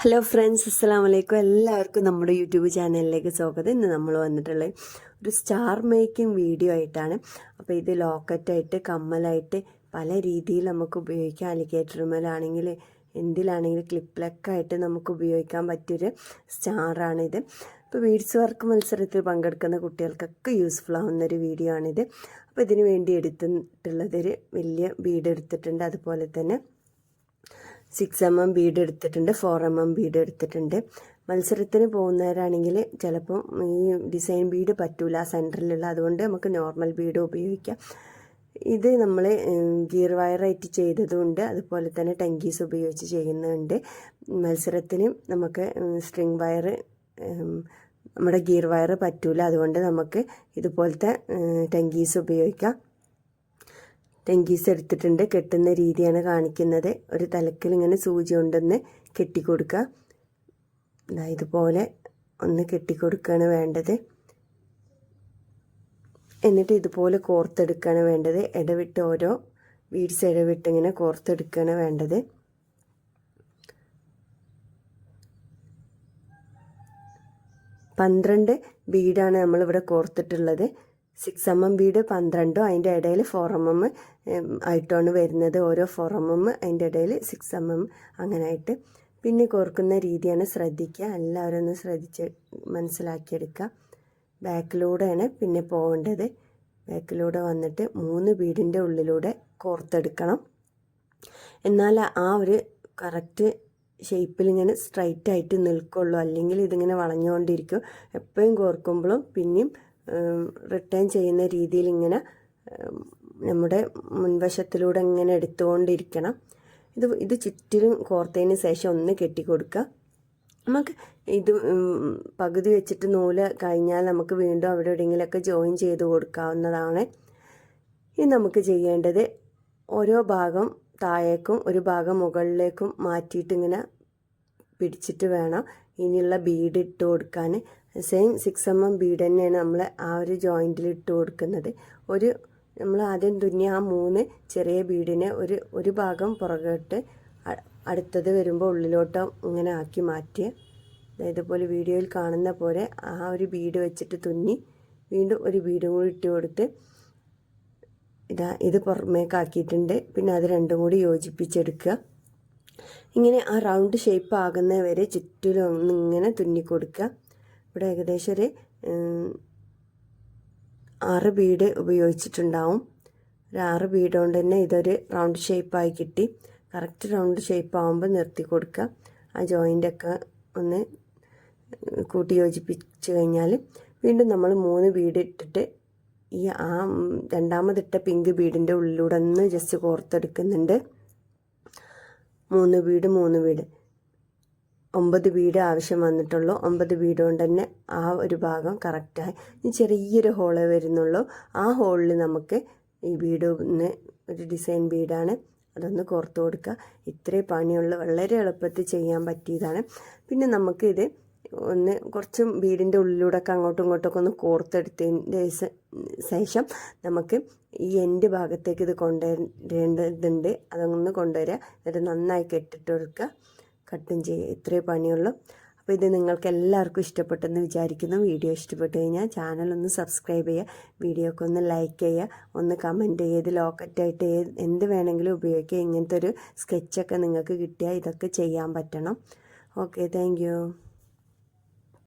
Hello friends അസ്സാം വലൈക്കും എല്ലാവർക്കും നമ്മുടെ യൂട്യൂബ് ചാനലിലേക്ക് സ്വാഗതം. ഇന്ന് നമ്മൾ വന്നിട്ടുള്ള ഒരു സ്റ്റാർ മേക്കിംഗ് വീഡിയോ ആയിട്ടാണ്. അപ്പോൾ ഇത് ലോക്കറ്റായിട്ട് കമ്മലായിട്ട് പല രീതിയിൽ നമുക്ക് ഉപയോഗിക്കാം. അലിഗേറ്റർമേലാണെങ്കിൽ എന്തിലാണെങ്കിലും ക്ലിപ്പിലൊക്കെ ആയിട്ട് നമുക്ക് ഉപയോഗിക്കാൻ പറ്റിയൊരു സ്റ്റാറാണിത് ഇപ്പോൾ വീഡ്സ് വർക്ക് മത്സരത്തിൽ പങ്കെടുക്കുന്ന കുട്ടികൾക്കൊക്കെ യൂസ്ഫുൾ ആവുന്ന ഒരു വീഡിയോ ആണിത് അപ്പോൾ ഇതിനു വേണ്ടി എടുത്തിട്ടുള്ളതൊരു വലിയ ബീഡ് എടുത്തിട്ടുണ്ട് അതുപോലെ തന്നെ സിക്സ് എം എം ബീഡ് എടുത്തിട്ടുണ്ട് ഫോർ എം എം ബീഡ് എടുത്തിട്ടുണ്ട്. മത്സരത്തിന് പോകുന്നവരാണെങ്കിൽ ചിലപ്പം ഈ ഡിസൈൻ ബീഡ് പറ്റൂല സെന്ററിലുള്ള അതുകൊണ്ട് നമുക്ക് നോർമൽ ബീഡ് ഉപയോഗിക്കാം. ഇത് നമ്മൾ ഗിയർ വയറായിട്ട് ചെയ്തതുകൊണ്ട് അതുപോലെ തന്നെ ടങ്കീസ് ഉപയോഗിച്ച് ചെയ്യുന്നുണ്ട്. മത്സരത്തിന് നമുക്ക് സ്ട്രിങ് വയർ നമ്മുടെ ഗിയർ വയർ പറ്റൂല. അതുകൊണ്ട് നമുക്ക് ഇതുപോലത്തെ ടങ്കീസ് ഉപയോഗിക്കാം. ടെങ്കീസ് എടുത്തിട്ടുണ്ട് കെട്ടുന്ന രീതിയാണ് കാണിക്കുന്നത്. ഒരു തലക്കിൽ ഇങ്ങനെ സൂചി കൊണ്ടൊന്ന് കെട്ടിക്കൊടുക്കുക ഇതാ ഇതുപോലെ ഒന്ന് കെട്ടിക്കൊടുക്കുകയാണ് വേണ്ടത്. എന്നിട്ട് ഇതുപോലെ കോർത്തെടുക്കുകയാണ് വേണ്ടത്. ഇടവിട്ട് ഓരോ വീഡ്സ് ഇടവിട്ട് ഇങ്ങനെ കോർത്തെടുക്കുകയാണ് വേണ്ടത്. പന്ത്രണ്ട് ബീഡാണ് നമ്മളിവിടെ കോർത്തിട്ടുള്ളത്. സിക്സ് എം എം ബീഡ് പന്ത്രണ്ടും അതിന്റെ ഇടയിൽ ഫോർ എം എം ആയിട്ടാണ് വരുന്നത്. ഓരോ ഫോർ എം എം അതിന്റെ ഇടയിൽ സിക്സ് എം എം അങ്ങനെ ആയിട്ട് പിന്നെ കോർക്കുന്ന രീതിയാണ് ശ്രദ്ധിക്കുക. എല്ലാവരും ഒന്ന് ശ്രദ്ധിച്ച് മനസ്സിലാക്കിയെടുക്കുക. ബാക്കിലൂടെയാണ് പിന്നെ പോകേണ്ടത്. ബാക്കിലൂടെ വന്നിട്ട് മൂന്ന് ബീഡിന്റെ ഉള്ളിലൂടെ കോർത്തെടുക്കണം. എന്നാൽ ആ ഒരു കറക്റ്റ് ഷേപ്പിൽ ഇങ്ങനെ സ്ട്രൈറ്റ് ആയിട്ട് നിൽക്കുള്ളൂ. അല്ലെങ്കിൽ ഇതിങ്ങനെ വളഞ്ഞുകൊണ്ടിരിക്കും. എപ്പോഴും കോർക്കുമ്പോഴും പിന്നെയും റിട്ടേൺ ചെയ്യുന്ന രീതിയിൽ ഇങ്ങനെ നമ്മുടെ മുൻവശത്തിലൂടെ ഇങ്ങനെ എടുത്തുകൊണ്ടിരിക്കണം. ഇത് ഇത് ചുറ്റിലും കോർത്തതിന് ശേഷം ഒന്ന് കെട്ടി കൊടുക്കുക നമുക്ക് ഇത് പകുതി വെച്ചിട്ട് നൂൽ കഴിഞ്ഞാൽ നമുക്ക് വീണ്ടും അവിടെ എവിടെയെങ്കിലുമൊക്കെ ജോയിൻ ചെയ്ത് കൊടുക്കാവുന്നതാണ്. ഇനി നമുക്ക് ചെയ്യേണ്ടത് ഓരോ ഭാഗം താഴേക്കും ഒരു ഭാഗം മുകളിലേക്കും മാറ്റിയിട്ട് ഇങ്ങനെ പിടിച്ചിട്ട് വേണം. ഇനിയുള്ള ബീഡ് ഇട്ട് കൊടുക്കാൻ. Same six M M bead തന്നെയാണ് നമ്മൾ ആ ഒരു ജോയിന്റിൽ ഇട്ട് കൊടുക്കുന്നത്. ഒരു നമ്മൾ ആദ്യം തുന്നിയ ആ മൂന്ന് ചെറിയ ബീഡിനെ ഒരു ഒരു ഭാഗം പുറകോട്ട് അടുത്തത് വരുമ്പോൾ ഉള്ളിലോട്ട് ഇങ്ങനെ ആക്കി മാറ്റി ഇതുപോലെ വീഡിയോയിൽ കാണുന്ന പോലെ ആ ഒരു ബീഡ് വെച്ചിട്ട് തുന്നി വീണ്ടും ഒരു ബീഡും കൂടി ഇട്ട് കൊടുത്ത് ഇതാ ഇത് പുറമേക്കാക്കിയിട്ടുണ്ട് പിന്നെ അത് രണ്ടും കൂടി യോജിപ്പിച്ചെടുക്കുക. ഇങ്ങനെ ആ റൗണ്ട് ഷേപ്പ് ആകുന്ന വരെ ചുറ്റിലും ഒന്നിങ്ങനെ തുന്നി കൊടുക്കുക ഇവിടെ ഏകദേശം ഒരു ആറ് ബീഡ് ഉപയോഗിച്ചിട്ടുണ്ടാവും. ഒരു ആറ് ബീഡ് കൊണ്ട് തന്നെ ഇതൊരു റൗണ്ട് ഷേപ്പായി കിട്ടി. കറക്റ്റ് റൗണ്ട് ഷേപ്പ് ആകുമ്പോൾ നിർത്തി കൊടുക്കുക. ആ ജോയിന്റൊക്കെ ഒന്ന് കൂട്ടി യോജിപ്പിച്ച് കഴിഞ്ഞാൽ വീണ്ടും നമ്മൾ മൂന്ന് ബീഡ് ഇട്ടിട്ട് ഈ ആ രണ്ടാമതിട്ട പിങ്ക് ബീഡിന്റെ ഉള്ളിലൂടെ ഒന്ന് ജസ്റ്റ് കോർത്തെടുക്കുന്നുണ്ട്. മൂന്ന് വീട് മൂന്ന് വീട്. ഒമ്പത് വീട് ആവശ്യം വന്നിട്ടുള്ളൂ. ഒമ്പത് വീട് കൊണ്ട് തന്നെ ആ ഒരു ഭാഗം കറക്റ്റായി ഇനി ചെറിയൊരു ഹോളേ വരുന്നുള്ളൂ. ആ ഹോളിൽ നമുക്ക് ഈ വീട് ഒന്ന് ഒരു ഡിസൈൻ വീടാണ്. അതൊന്ന് കോർത്ത് കൊടുക്കുക. ഇത്രേ പണിയുള്ള വളരെ എളുപ്പത്തിൽ ചെയ്യാൻ പറ്റിയതാണ്. പിന്നെ നമുക്കിത് ഒന്ന് കുറച്ച് വീടിന്റെ ഉള്ളിലൂടെയൊക്കെ അങ്ങോട്ടും ഇങ്ങോട്ടൊക്കെ ഒന്ന് കോർത്തെടുത്തതിന്റെ ശേഷം നമുക്ക് ഈ എന്റെ ഭാഗത്തേക്ക് ഇത് കൊണ്ടുവരേണ്ടതുണ്ട്. അതൊന്ന് കൊണ്ടുവരിക. എന്നിട്ട് നന്നായി കെട്ടിട്ട് കൊടുക്കുക കട്ടും ചെയ്യുക ഇത്രയേ പണിയുള്ളൂ. അപ്പോൾ ഇത് നിങ്ങൾക്ക് എല്ലാവർക്കും ഇഷ്ടപ്പെട്ടെന്ന് വിചാരിക്കുന്നു. വീഡിയോ ഇഷ്ടപ്പെട്ട് കഴിഞ്ഞാൽ ചാനൽ ഒന്ന് സബ്സ്ക്രൈബ് ചെയ്യുക. വീഡിയോക്ക് ഒന്ന് ലൈക്ക് ചെയ്യുക. ഒന്ന് കമന്റ് ചെയ്ത് ലോക്കറ്റായിട്ട് എന്ത് വേണമെങ്കിലും ഉപയോഗിക്കുക. ഇങ്ങനത്തെ ഒരു സ്കെച്ചൊക്കെ നിങ്ങൾക്ക് കിട്ടിയാൽ ഇതൊക്കെ ചെയ്യാൻ പറ്റണം. Okay thank